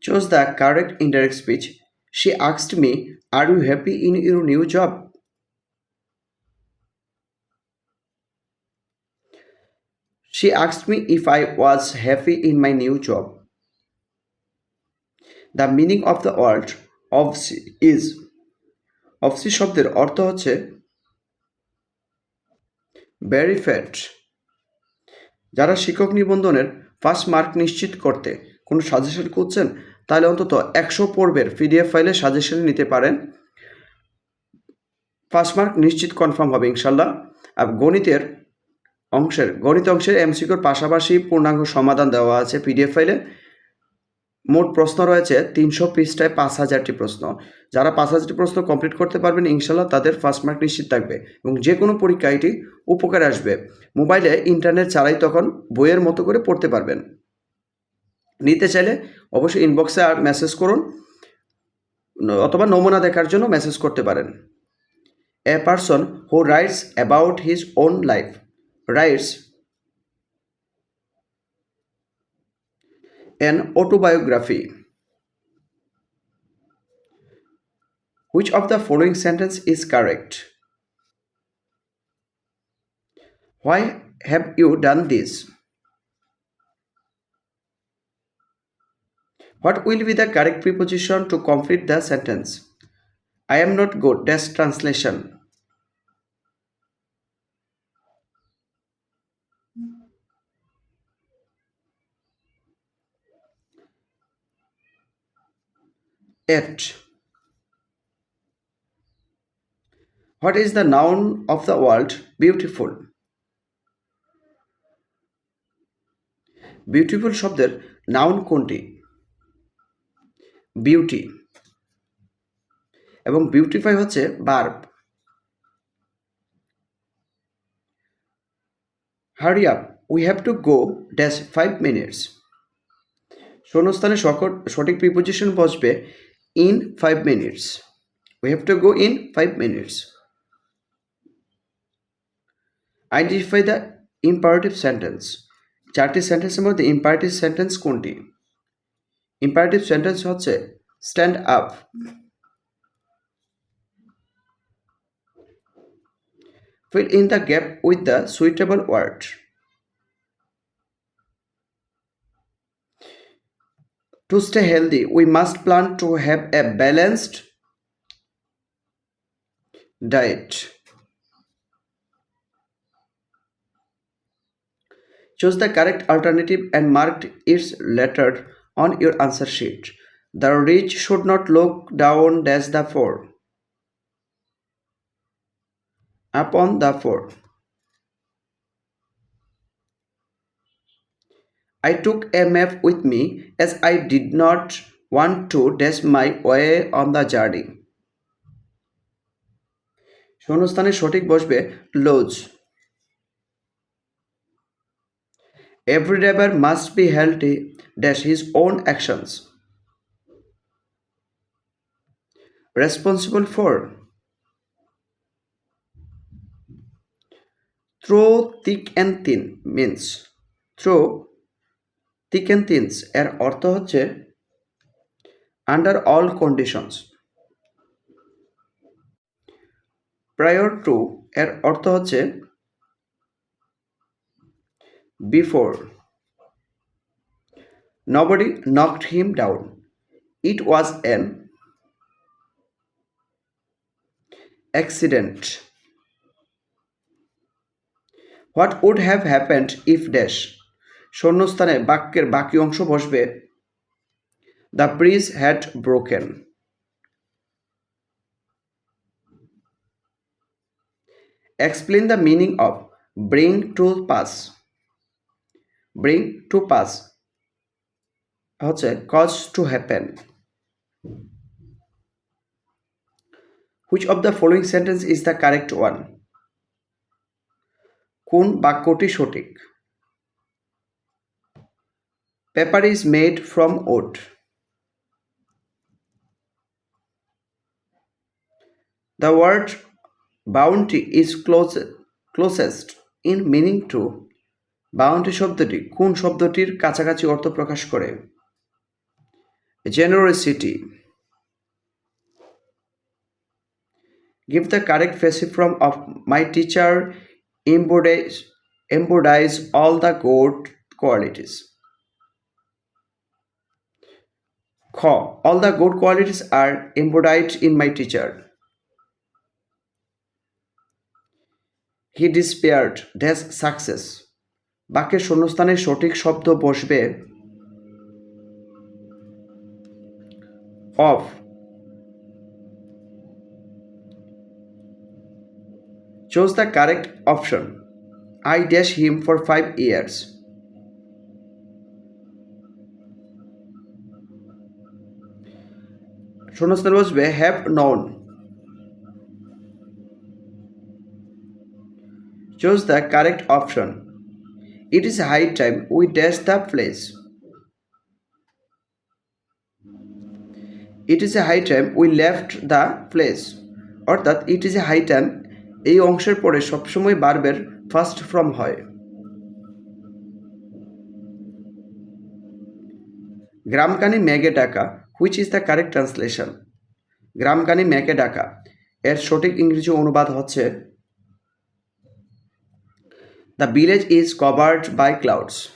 chose the correct indirect speech. She asked me, Are you happy in your new job? She asked me if I was happy in my new job. The meaning of the word of is অফসি শব্দের অর্থ হচ্ছে verified যারা শিক্ষক নিবন্ধনের first mark নিশ্চিত করতে কোনো suggestion খুঁজছেন, তাহলে অন্তত একশো পর্বের পিডিএফ ফাইলে সাজেশন নিতে পারেন। ফার্স্ট মার্ক নিশ্চিত কনফার্ম হবে ইনশাল্লাহ। আর গণিতের অংশের, গণিত অংশের এমসিকিউর পাশাপাশি পূর্ণাঙ্গ সমাধান দেওয়া আছে পিডিএফ ফাইলে মোট প্রশ্ন রয়েছে তিনশো পৃষ্ঠায় পাঁচ হাজারটি প্রশ্ন। যারা পাঁচ হাজারটি প্রশ্ন কমপ্লিট করতে পারবেন ইনশাল্লাহ তাদের ফার্স্ট মার্ক নিশ্চিত থাকবে এবং যে কোনো পরীক্ষা এটি উপকারে আসবে। মোবাইলে ইন্টারনেট ছাড়াই তখন বইয়ের মতো করে পড়তে পারবেন। নিতে চাইলে অবশ্যই ইনবক্সে আর মেসেজ করুন অথবা নমুনা দেখার জন্য মেসেজ করতে পারেন a person who writes about his own life writes an autobiography Which of the following sentence is correct? Why have you done this? What will be the correct preposition to complete the sentence? I am not good. Dash translation. At. What is the noun of the word beautiful? Beautiful শব্দের noun কোনটি beauty এবং beautify হচ্ছে verb hurry up, we have to go dash five minutes শূন্যস্থানে সকট, সঠিক preposition বসবে in 5 minutes. We have to go in 5 minutes. Identify the imperative sentence. চারটি সেন্টেন্সের মধ্যে ইম্পারেটিভ সেন্টেন্স কোনটি ইম্পারেটিভ সেন্টেন্স হচ্ছে stand up fill in the gap with the suitable word To stay healthy, we must plan to have a balanced diet. Choose the correct alternative and mark its letter on your answer sheet. The rich should not look down dash the poor. Upon the poor. I took a map with me as I did not want to dash my way on the journey. শূন্যস্থানে সঠিক বসবে লোজ Every driver must be to dash his own actions. Responsible for throw thick and thin means throw thick and thins এর অর্থ হচ্ছে under all conditions prior to এর অর্থ হচ্ছে before nobody knocked him down it was an accident what would have happened if dash শূন্যস্থানে বাক্যের বাকি অংশ বসবে? The bridge had broken explain the meaning of bring to pass bring to pass হচ্ছে cause to happen which of the following sentence is the correct one কোন বাক্যটি সঠিক Paper is made from wood. The word bounty is close, closest in meaning to bounty শব্দটি কোন শব্দটির কাছাকাছি অর্থ প্রকাশ করে? Generosity give the correct passive form of my teacher embodies embodies all the good qualities খ all the good qualities are embodied in my teacher he despaired dash success বাক্যের শূন্যস্থানে সঠিক শব্দ বসবে। Of. Choose the correct option I dash him for five years শূন্যস্থানে বসবে have known choose the correct option it is high time. We dash the place. It is a high time we left the place it is a high high time এই অংশের পরে সবসময় বার্বের first form হয়। গ্রামকানি ম্যাগে ডাকা which is the correct translation গ্রামকানি ম্যাগে ডাকা, এর সঠিক ইংরেজি অনুবাদ হচ্ছে The village is covered by clouds.